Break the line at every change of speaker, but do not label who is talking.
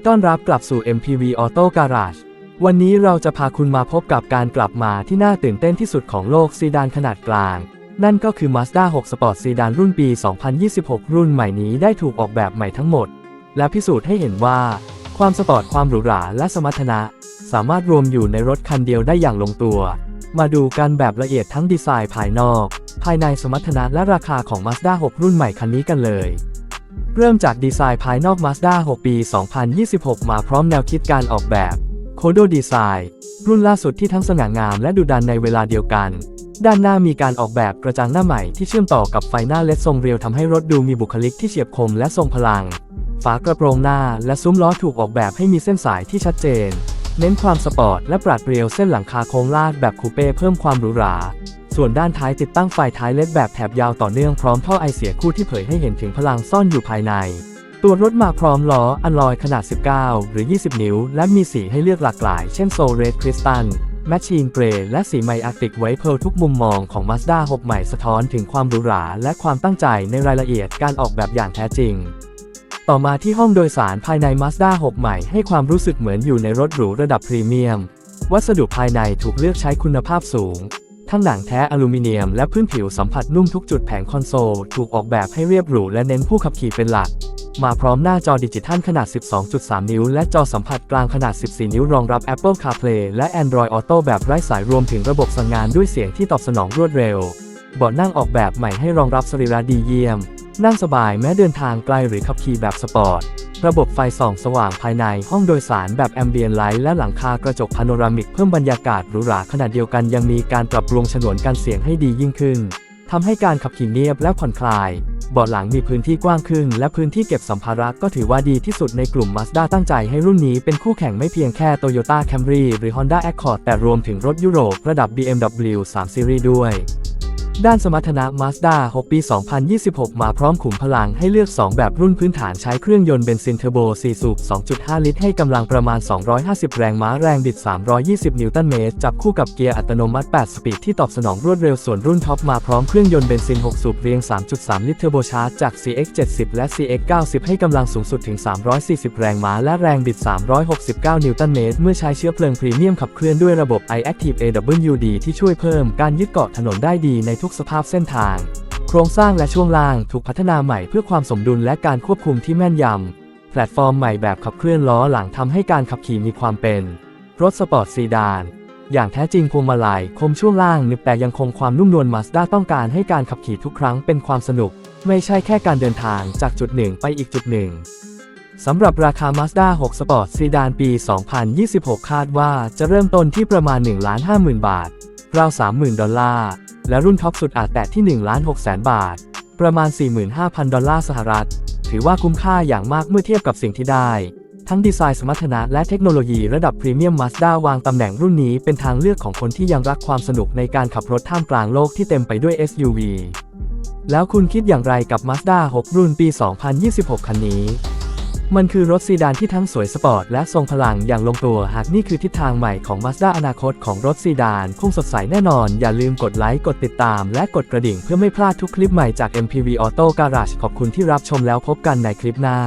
ดีต้อนรับกลับสู่ MPV Auto Garage วันนี้เราจะพาคุณมาพบกับการกลับมาที่น่าตื่นเต้นที่สุดของโลกซีดานขนาดกลาง นั่นก็คือ Mazda 6 Sport ซีดานรุ่นปี 2026 รุ่นใหม่นี้ได้ถูกออกแบบใหม่ทั้งหมด และพิสูจน์ให้เห็นว่า ความสปอร์ตความหรูหราและสมรรถนะ สามารถรวมอยู่ในรถคันเดียวได้อย่างลงตัว มาดูกันแบบละเอียดทั้งดีไซน์ภายนอก ภายในสมรรถนะและราคาของ Mazda 6 รุ่นใหม่คันนี้กันเลย เริ่มจากดีไซน์ภายนอก Mazda 6 ปี 2026 มาพร้อมแนวคิดการออกแบบ Kodo Design รุ่นล่าสุดที่ทั้งสง่างามและดุดันในเวลาเดียวกัน ด้านหน้ามีการออกแบบกระจังหน้าใหม่ที่เชื่อมต่อกับไฟหน้าเลดทรงเรียวทำให้รถดูมีบุคลิกที่เฉียบคมและทรงพลัง ฝากระโปรงหน้าและซุ้มล้อถูกออกแบบให้มีเส้นสายที่ชัดเจน เน้นความสปอร์ตและปราดเปรียวเส้นหลังคาโค้งลาดแบบคูเป้เพิ่มความหรูหรา ส่วนด้านท้ายติดตั้งไฟท้ายเลดแบบแถบยาวต่อเนื่องพร้อมท่อไอเสียคู่ที่เผยให้เห็นถึงพลังซ่อนอยู่ภายใน ตัวรถมาพร้อมล้ออันลอยขนาด 19 หรือ 20 นิ้ว และมีสีให้เลือกหลากหลาย เช่นโซเรดคริสตัลแมชชีนเกรย์และสีไมอาร์ติกไวท์เพลทุกมุมมองของ Mazda 6 ใหม่สะท้อนถึงความหรูหรา และความตั้งใจในรายละเอียดการออกแบบอย่างแท้จริง ต่อมาที่ห้องโดยสารภายใน Mazda 6 ใหม่ให้ความรู้สึกเหมือนอยู่ในรถหรูระดับพรีเมียม วัสดุภายในถูกเลือกใช้คุณภาพสูง ทั้งหนังแท้อลูมิเนียมและพื้นผิวสัมผัสนุ่มทุกจุดแผงคอนโซล ถูกออกแบบให้เรียบหรูและเน้นผู้ขับขี่เป็นหลัก มาพร้อมหน้าจอดิจิทัลขนาด 12.3 นิ้ว และจอสัมผัสกลางขนาด 14 นิ้วรองรับ Apple CarPlay และ Android Auto แบบไร้สายรวมถึงระบบสั่งงานด้วยเสียงที่ตอบสนองรวดเร็วเบาะนั่งออกแบบใหม่ให้รองรับสรีระดีเยี่ยม นั่งสบายแม้เดินทางไกลหรือขับขี่แบบสปอร์ต ระบบไฟส่องสว่างภายในห้องโดยสารแบบแอมเบียนไลท์และหลังคากระจกพาโนรามิกเพิ่มบรรยากาศหรูหราขณะเดียวกันยังมีการปรับปรุงฉนวนกันเสียงให้ดียิ่งขึ้นทำให้การขับขี่เงียบและผ่อนคลายเบาะหลังมีพื้นที่กว้างขึ้น และพื้นที่เก็บสัมภาระก็ถือว่าดีที่สุดในกลุ่ม Mazda ตั้งใจให้รุ่นนี้เป็นคู่แข่งไม่เพียงแค่ Toyota Camry หรือ Honda Accord แต่รวมถึงรถยุโรประดับ BMW 3 Series ด้วย ด้านสมรรถนะ Mazda 6 ปี 2026 มาพร้อมขุมพลังให้เลือก 2 แบบรุ่นพื้นฐานใช้เครื่องยนต์เบนซินเทอร์โบ 4 สูบ 2.5 ลิตร ให้กำลังประมาณ 250 แรงม้าแรงบิด 320 นิวตันเมตร จับคู่กับเกียร์อัตโนมัติ 8 สปีดที่ตอบสนองรวดเร็ว ส่วนรุ่นท็อปมาพร้อมเครื่องยนต์เบนซิน 6 สูบเรียง 3.3 ลิตรเทอร์โบชาร์จจาก CX70 และ CX90 ให้กำลังสูงสุดถึง 340 แรงม้าและแรงบิด 369 นิวตันเมตร เมื่อใช้เชื้อเพลิงพรีเมียมขับเคลื่อนด้วยระบบ iActive AWD ที่ช่วยเพิ่มการยึดเกาะถนนได้ดีในทุกสภาพเส้นทาง โครงสร้างและช่วงล่างถูกพัฒนาใหม่เพื่อความสมดุลและการควบคุมที่แม่นยำ แพลตฟอร์มใหม่แบบขับเคลื่อนล้อหลังทำให้การขับขี่มีความเป็น รถสปอร์ตซีดาน อย่างแท้จริงพวงมาลัยคมช่วงล่างนึบแต่ยังคงความนุ่มนวลมาสด้าต้องการให้การขับขี่ทุกครั้งเป็นความสนุก ไม่ใช่แค่การเดินทางจากจุดหนึ่งไปอีกจุดหนึ่งสำหรับราคา Mazda 6 Sport ซีดานปี 2026 คาดว่าจะเริ่มต้นที่ประมาณ 1,50,000 บาท ราว 30,000 ดอลลาร์ และรุ่นท็อปสุดอาจแตะที่1,600,000บาท ประมาณ 45,000 ดอลลาร์สหรัฐ ถือว่าคุ้มค่าอย่างมากเมื่อเทียบกับสิ่งที่ได้ ทั้งดีไซน์สมรรถนะและเทคโนโลยีระดับพรีเมียม Mazda วางตำแหน่งรุ่นนี้เป็นทางเลือกของคนที่ยังรักความสนุกในการขับรถท่ามกลางโลกที่เต็มไปด้วย SUV แล้วคุณคิดอย่างไรกับ Mazda 6 รุ่นปี 2026 คันนี้ มันคือรถซีดานที่ทั้งสวยสปอร์ตและทรงพลังอย่างลงตัว หากนี่คือทิศทางใหม่ของ Mazda อนาคตของรถซีดานคงสดใสแน่นอน อย่าลืมกดไลค์กดติดตาม และกดกระดิ่งเพื่อไม่พลาดทุกคลิปใหม่จาก MPV Auto Garage ขอบคุณที่รับชมแล้วพบกันในคลิปหน้า